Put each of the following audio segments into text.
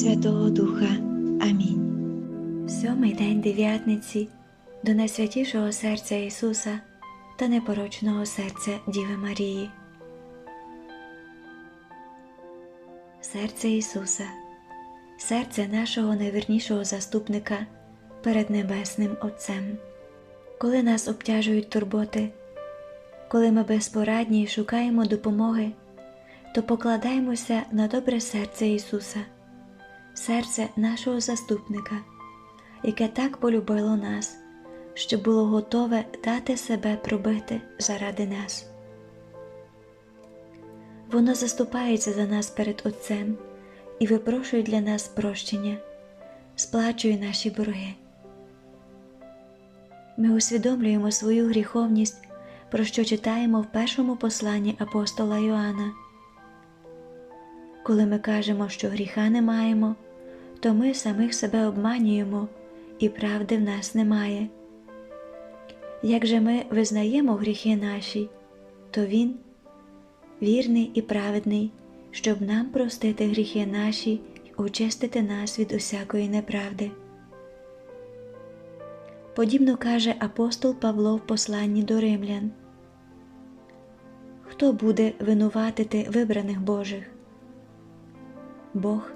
Святого Духа. Амінь. Сьомий день дев'ятниці до найсвятішого серця Ісуса та непорочного серця Діви Марії. Серце Ісуса, серце нашого найвірнішого заступника перед Небесним Отцем. Коли нас обтяжують турботи, коли ми безпорадні і шукаємо допомоги, то покладаємося на добре серце Ісуса, серце нашого заступника, яке так полюбило нас, що було готове дати себе пробити заради нас. Воно заступається за нас перед Отцем і випрошує для нас прощення, сплачує наші борги. Ми усвідомлюємо свою гріховність, про що читаємо в першому посланні апостола Йоанна. Коли ми кажемо, що гріха не маємо, то ми самих себе обманюємо і правди в нас немає. Як же ми визнаємо гріхи наші, то Він вірний і праведний, щоб нам простити гріхи наші й очистити нас від усякої неправди. Подібно каже апостол Павло в посланні до римлян. Хто буде винуватити вибраних Божих? Бог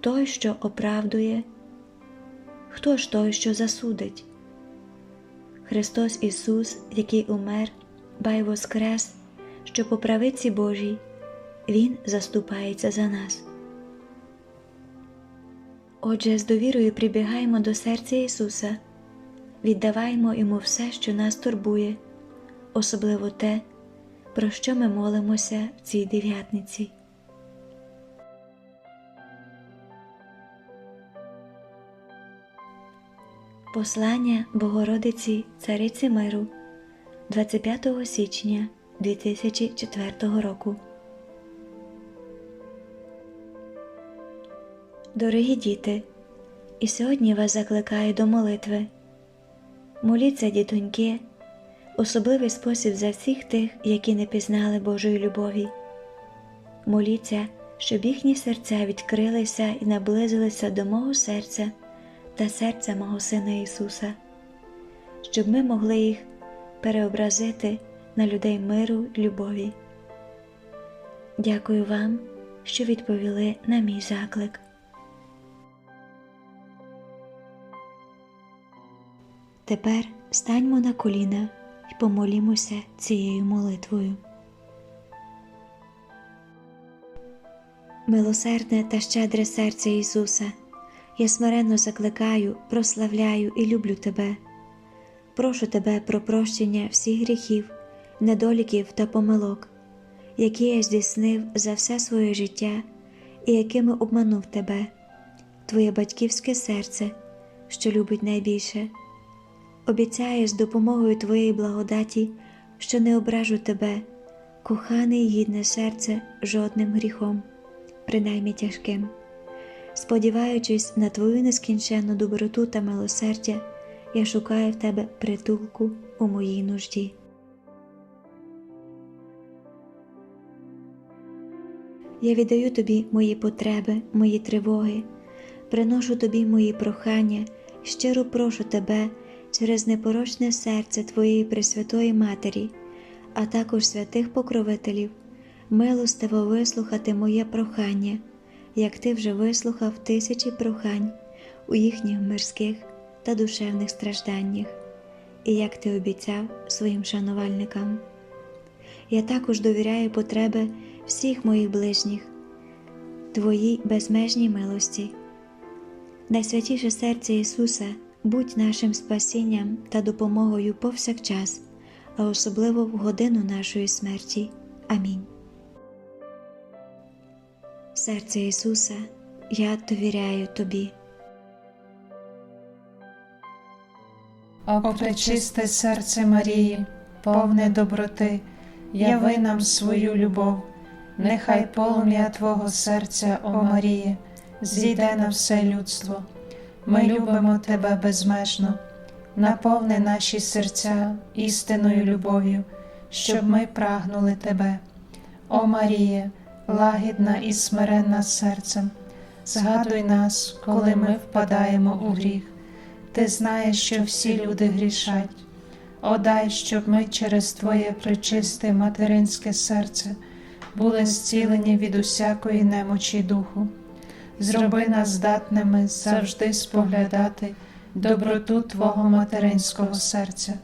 той, що оправдує, хто ж той, що засудить? Христос Ісус, який умер, ба й воскрес, що по правиці Божій Він заступається за нас. Отже, з довірою прибігаємо до серця Ісуса, віддаваємо Йому все, що нас турбує, особливо те, про що ми молимося в цій дев'ятниці. Послання Богородиці Цариці Миру 25 січня 2004 року. Дорогі діти, і сьогодні вас закликаю до молитви. Моліться, дітоньки, особливий спосіб за всіх тих, які не пізнали Божої любові. Моліться, щоб їхні серця відкрилися і наблизилися до мого серця та серця мого Сина Ісуса, щоб ми могли їх переобразити на людей миру любові. Дякую вам, що відповіли на мій заклик. Тепер станьмо на коліна і помолімося цією молитвою. Милосердне та щедре серце Ісуса, я смиренно закликаю, прославляю і люблю Тебе. Прошу Тебе про прощення всіх гріхів, недоліків та помилок, які я здійснив за все своє життя і якими обманув Тебе, Твоє батьківське серце, що любить найбільше. Обіцяю з допомогою Твоєї благодаті, що не ображу Тебе, кохане й гідне серце жодним гріхом, принаймні тяжким. Сподіваючись на Твою нескінченну доброту та милосердя, я шукаю в Тебе притулку у моїй нужді. Я віддаю Тобі мої потреби, мої тривоги, приношу Тобі мої прохання, щиро прошу Тебе через непорочне серце Твоєї Пресвятої Матері, а також святих покровителів, милостиво вислухати моє прохання, як Ти вже вислухав тисячі прохань у їхніх мирських та душевних стражданнях, і як Ти обіцяв своїм шанувальникам. Я також довіряю потреби всіх моїх ближніх, Твоїй безмежній милості. Найсвятіше серце Ісуса, будь нашим спасінням та допомогою повсякчас, а особливо в годину нашої смерті. Амінь. Серце Ісуса, я довіряю Тобі. О пречисте серце Марії, повне доброти, яви нам свою любов, нехай полум'я Твого серця, о Марії, зійде на все людство. Ми любимо Тебе безмежно, наповни наші серця істинною любов'ю, щоб ми прагнули Тебе. О Маріє, лагідна і смиренна серцем. Згадуй нас, коли ми впадаємо у гріх. Ти знаєш, що всі люди грішать. О, дай, щоб ми через Твоє причисте материнське серце були зцілені від усякої немочі духу. Зроби нас здатними завжди споглядати доброту Твого материнського серця,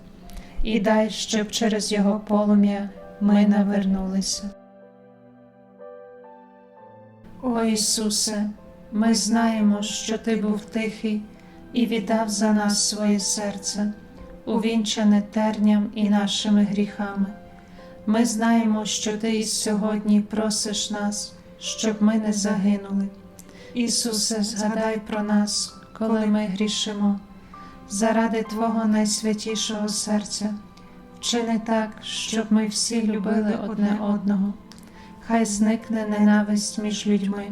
і дай, щоб через його полум'я ми навернулися. О Ісусе, ми знаємо, що Ти був тихий і віддав за нас своє серце, увінчане терням і нашими гріхами. Ми знаємо, що Ти і сьогодні просиш нас, щоб ми не загинули. Ісусе, згадай про нас, коли ми грішимо, заради Твого найсвятішого серця. Вчини так, щоб ми всі любили одне одного. Хай зникне ненависть між людьми.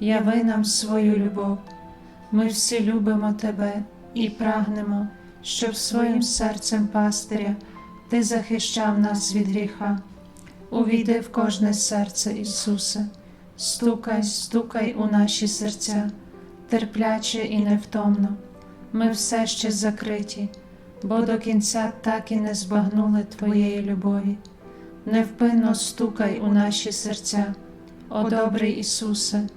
Яви нам свою любов. Ми всі любимо Тебе і прагнемо, щоб своїм серцем пастиря Ти захищав нас від гріха. Увійди в кожне серце, Ісусе, стукай, стукай у наші серця, терпляче і невтомно. Ми все ще закриті, бо до кінця так і не збагнули Твоєї любові. Невпинно стукай у наші серця, о добрий Ісусе,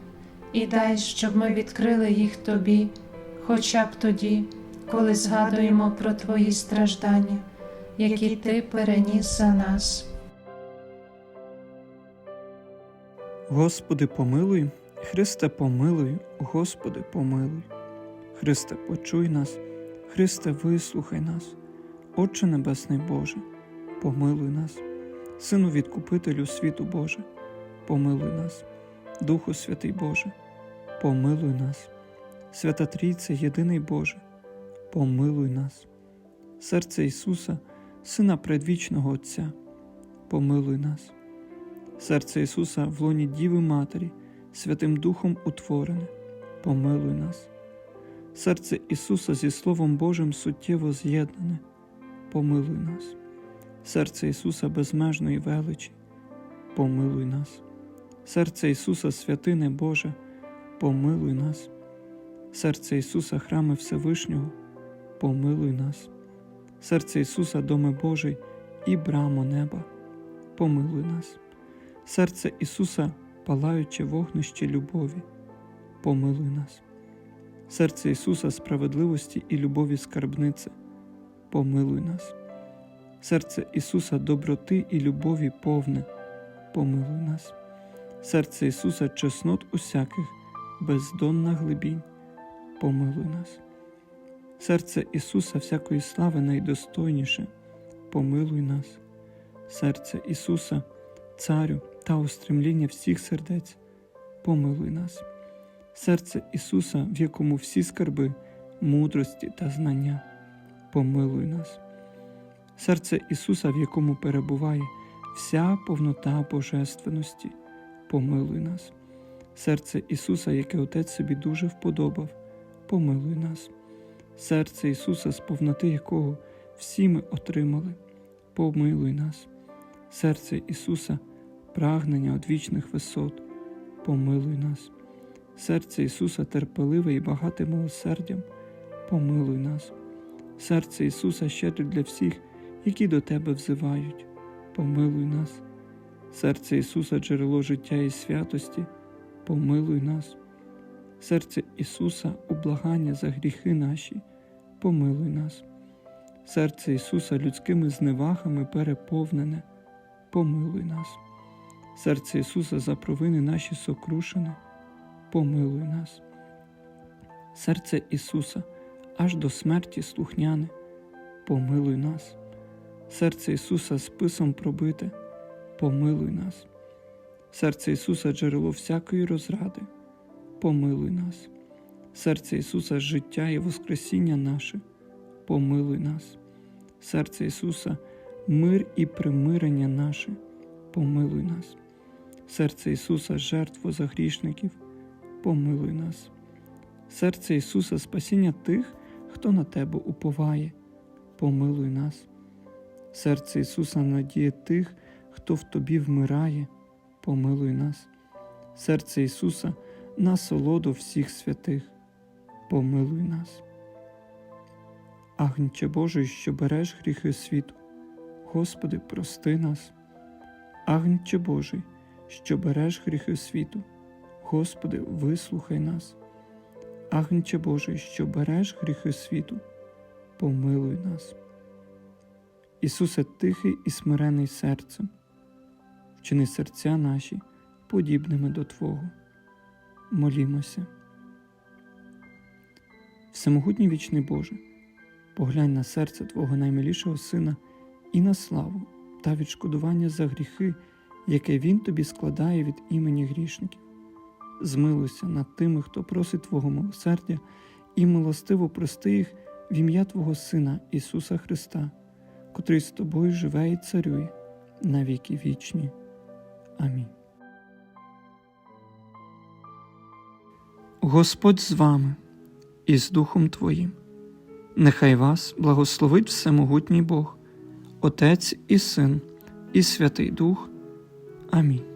і дай, щоб ми відкрили їх Тобі, хоча б тоді, коли згадуємо про Твої страждання, які Ти переніс за нас. Господи, помилуй, Христе, помилуй, Господи, помилуй. Христе, почуй нас, Христе, вислухай нас, Отче Небесний Боже, помилуй нас, Сину Відкупителю світу Боже, помилуй нас, Духу Святий Боже, помилуй нас, Свята Трійце, єдиний Боже, помилуй нас, серце Ісуса, Сина предвічного Отця, помилуй нас. Серце Ісуса в лоні Діви Матері, Святим Духом утворене, помилуй нас. Серце Ісуса зі Словом Божим суттєво з'єднане, помилуй нас. Серце Ісуса безмежної величі, помилуй нас. Серце Ісуса святине Боже, помилуй нас. Серце Ісуса храми Всевишнього, помилуй нас. Серце Ісуса доме Божий і брамо неба, помилуй нас серце Ісуса, палаюче вогнище любові, помилуй нас, серце Ісуса справедливості і любові скарбнице, помилуй нас, серце Ісуса доброти і любові повне, помилуй нас, серце Ісуса чеснот усяких, бездонна глибінь, помилуй нас, серце Ісуса всякої слави найдостойніше, помилуй нас, серце Ісуса. Царю та устремління всіх сердець, помилуй нас, серце Ісуса, в якому всі скарби, мудрості та знання, помилуй нас, серце Ісуса, в якому перебуває вся повнота Божественності, помилуй нас, серце Ісуса, яке Отець собі дуже вподобав, помилуй нас, серце Ісуса, з повноти якого всі ми отримали, помилуй нас. Серце Ісуса, прагнення одвічних висот, помилуй нас, серце Ісуса терпеливе і багате милосердям, помилуй нас, серце Ісуса щедре для всіх, які до Тебе взивають, помилуй нас, серце Ісуса, джерело життя і святості, помилуй нас, серце Ісуса, ублагання за гріхи наші, помилуй нас, серце Ісуса людськими зневагами переповнене. Помилуй нас. Серце Ісуса за провини наші сокрушене, помилуй нас. Серце Ісуса аж до смерті слухняне, помилуй нас. Серце Ісуса списом пробите, помилуй нас. Серце Ісуса джерело всякої розради, помилуй нас. Серце Ісуса життя і Воскресіння наше, помилуй нас. Серце Ісуса мир і примирення наше, помилуй нас, серце Ісуса, жертву за грішників, помилуй нас, серце Ісуса, спасіння тих, хто на Тебе уповає, помилуй нас, серце Ісуса, надія тих, хто в Тобі вмирає, помилуй нас, серце Ісуса, насолоду всіх святих, помилуй нас. Агнче Божий, що береш гріхи світу, Господи, прости нас. Агнче Божий, що береш гріхи світу, Господи, вислухай нас. Агнче Божий, що береш гріхи світу, помилуй нас. Ісусе тихий і смирений серцем, вчини серця наші подібними до Твого. Молімося. Всемогутній вічний Боже, поглянь на серце Твого наймилішого Сина і на славу та відшкодування за гріхи, яке Він тобі складає від імені грішників. Змилуйся над тими, хто просить Твого милосердя, і милостиво прости їх в ім'я Твого Сина Ісуса Христа, котрий з тобою живе і царює на віки вічні. Амінь. Господь з вами і з Духом Твоїм. Нехай вас благословить Всемогутній Бог, Отець і Син, і Святий Дух. Амінь.